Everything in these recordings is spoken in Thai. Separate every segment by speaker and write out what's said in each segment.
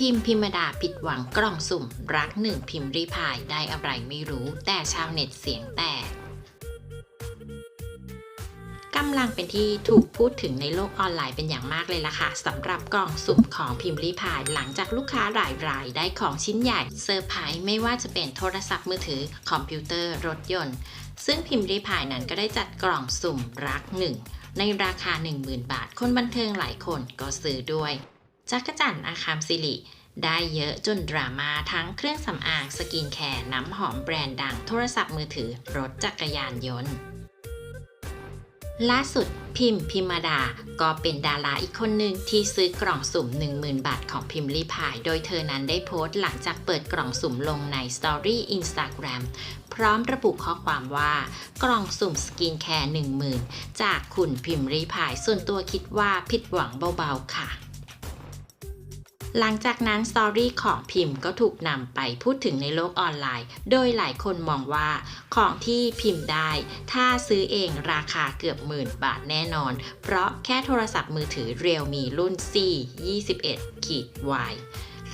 Speaker 1: พิมพ์พิมดาผิดหวังกล่องสุ่ม รักหนึ่งพิมพ์รีพายได้อะไรไม่รู้ แต่ชาวเน็ตเสียงแตกกำลังเป็นที่ถูกพูดถึงในโลกออนไลน์เป็นอย่างมากเลยล่ะค่ะสำหรับกล่องสุ่มของพิมพ์รีพายหลังจากลูกค้ารายรายได้ของชิ้นใหญ่เซอร์ไพรส์ไม่ว่าจะเป็นโทรศัพท์มือถือ คอมพิวเตอร์รถยนต์ ซึ่งพิมพ์รีพายนั้นก็ได้จัดกล่องสุ่มรักหนึ่งในราคา 10,000 บาท คนบันเทิงหลายคนก็ซื้อด้วย จักรจันทร์อาคามสิริได้เยอะจนดราม่าทั้งเครื่องสำอางสกินแคร์น้ำหอมแบรนด์ดังโทรศัพท์มือถือ รถจักรยานยนต์ ล่าสุดพิมพ์พิมาดา ก็เป็นดาราอีกคนหนึ่งที่ซื้อกล่องสุ่ม 10,000 บาทของพิมพ์รีพาย โดยเธอนั้นได้โพสต์หลังจากเปิดกล่องสุ่มลงในสตอรี่อินสตาแกรมพร้อมระบุข้อความว่า กล่องสุ่มสกินแคร์10,000 จากคุณพิมพ์รีพาย ส่วนตัวคิดว่าผิดหวังเบาๆค่ะ หลังจากนั้นสตอรี่ของพิมพ์ก็ถูกนำไปพูดถึงในโลกออนไลน์ โดยหลายคนมองว่าของที่พิมพ์ได้ ถ้าซื้อเองราคาเกือบหมื่นบาทแน่นอน เพราะแค่โทรศัพท์มือถือเรียวมีรุ่น C 21ขีด Y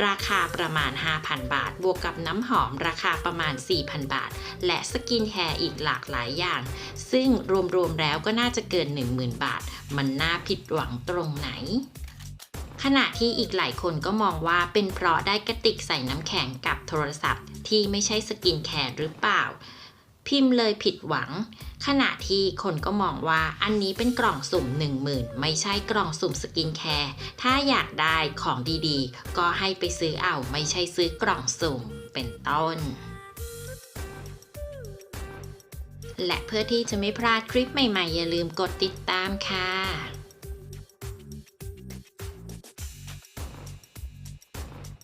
Speaker 1: ราคาประมาณ 5,000 บาท บวกกับน้ำหอมราคาประมาณ 4,000 บาท และสกินแคร์อีกหลากหลายอย่าง ซึ่งรวมๆแล้วก็น่าจะเกิน 10,000 บาท มันน่าผิดหวังตรงไหน ขณะที่อีกหลายคนก็มองว่าเป็นเพราะได้กระติกใส่น้ำแข็งกับโทรศัพท์ ที่ไม่ใช่สกินแคร์หรือเปล่า พิมพ์เลยผิดหวัง ขณะที่คนก็มองว่าอันนี้เป็นกล่องสุ่ม 10,000 ไม่ใช่กล่องสุ่มสกินแคร์ถ้าอยากได้ของดีๆ ก็ให้ไปซื้อเอาไม่ใช่ซื้อกล่องสุ่มเป็นต้นและเพื่อที่จะไม่พลาดคลิปใหม่ ๆ อย่าลืมกดติดตามค่ะ